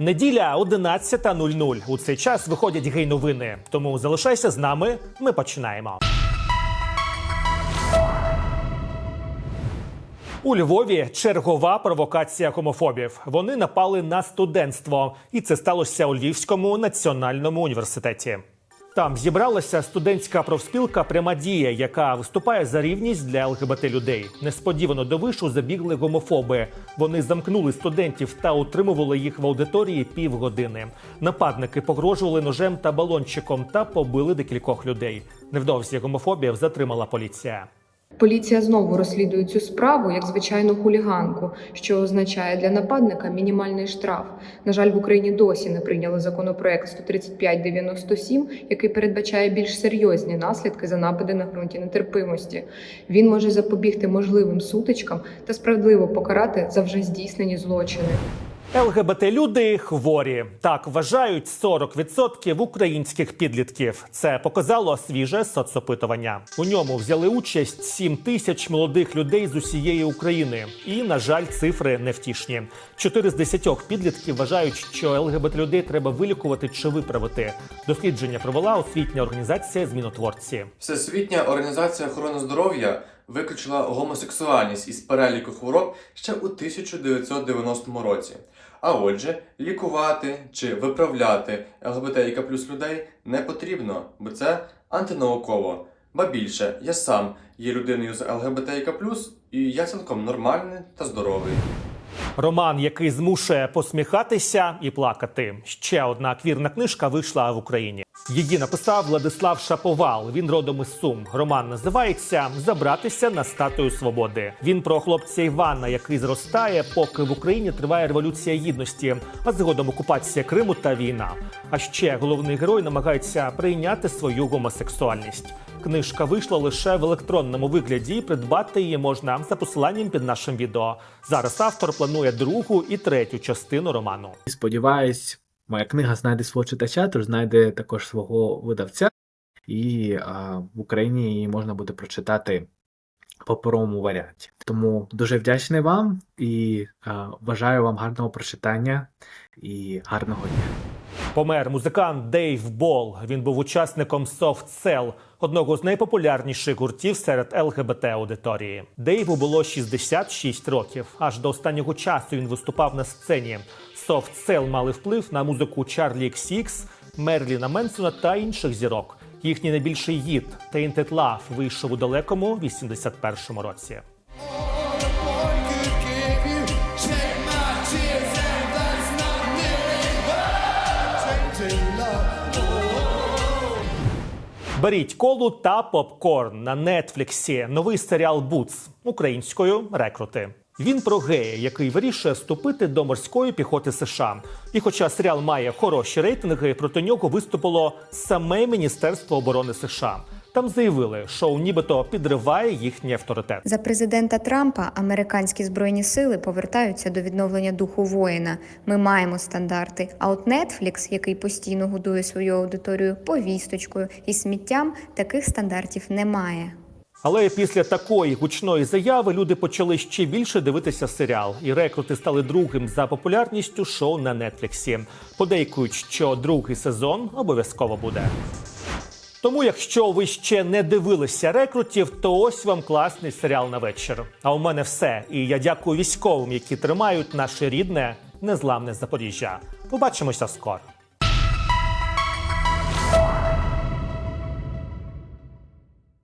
Неділя 11.00. У цей час виходять гей-новини. Тому залишайся з нами. Ми починаємо. У Львові чергова провокація хомофобів. Вони напали на студентство, і це сталося у Львівському національному університеті. Там зібралася студентська профспілка Пряма дія, яка виступає за рівність для ЛГБТ людей. Несподівано до вишу забігли гомофоби. Вони замкнули студентів та утримували їх в аудиторії півгодини. Нападники погрожували ножем та балончиком та побили декількох людей. Невдовзі гомофобів затримала поліція. Поліція знову розслідує цю справу як звичайну хуліганку, що означає для нападника мінімальний штраф. На жаль, в Україні досі не прийняли законопроект 13597, який передбачає більш серйозні наслідки за напади на ґрунті нетерпимості. Він може запобігти можливим сутичкам та справедливо покарати за вже здійснені злочини. ЛГБТ-люди хворі. Так вважають 40% українських підлітків. Це показало свіже соцопитування. У ньому взяли участь 7 тисяч молодих людей з усієї України. І, на жаль, цифри невтішні. Чотири з десятьох підлітків вважають, що ЛГБТ-людей треба вилікувати чи виправити. Дослідження провела освітня організація Змінотворці. Всесвітня організація охорони здоров'я виключила гомосексуальність із переліку хвороб ще у 1990 році. А отже, лікувати чи виправляти ЛГБТІК плюс людей не потрібно, бо це антинауково. Ба більше, я сам є людиною з ЛГБТІК плюс, і я цілком нормальний та здоровий. Роман, який змушує посміхатися і плакати. Ще одна квірна книжка вийшла в Україні. Її написав Владислав Шаповал. Він родом із Сум. Роман називається Забратися на статую свободи. Він про хлопця Івана, який зростає, поки в Україні триває революція гідності, а згодом окупація Криму та війна. А ще головний герой намагається прийняти свою гомосексуальність. Книжка вийшла лише в електронному вигляді. і Придбати її можна за посиланням під нашим відео. Зараз автор планує другу і третю частину роману. Сподіваюсь, моя книга знайде свого читача, тож знайде також свого видавця, і а, в Україні її можна буде прочитати в паперовому варіанті. Тому дуже вдячний вам і а, бажаю вам гарного прочитання і гарного дня. Помер музикант Дейв Бол. Він був учасником Soft Cell, одного з найпопулярніших гуртів серед ЛГБТ аудиторії. Дейву було 66 років. Аж до останнього часу він виступав на сцені. Soft Cell мали вплив на музику Чарлі XCX, Мерліна Менсона та інших зірок. Їхній найбільший гіт Tainted Love вийшов у далекому 81-му році. Беріть колу та попкорн на нетфліксі. Новий серіал Буц українською рекрути. Він про гея, який вирішує вступити до морської піхоти США. І хоча серіал має хороші рейтинги, проти нього виступило саме Міністерство оборони США. Там заявили, шоу нібито підриває їхній авторитет. За президента Трампа американські збройні сили повертаються до відновлення духу воїна. Ми маємо стандарти. А от Netflix, який постійно годує свою аудиторію повісточкою і сміттям, таких стандартів немає. Але після такої гучної заяви люди почали ще більше дивитися серіал, і рекрути стали другим за популярністю шоу на Нетфліксі. Подейкують, що другий сезон обов'язково буде. Тому, якщо ви ще не дивилися рекрутів, то ось вам класний серіал на вечір. А у мене все. І я дякую військовим, які тримають наше рідне незламне Запоріжжя. Побачимося скоро.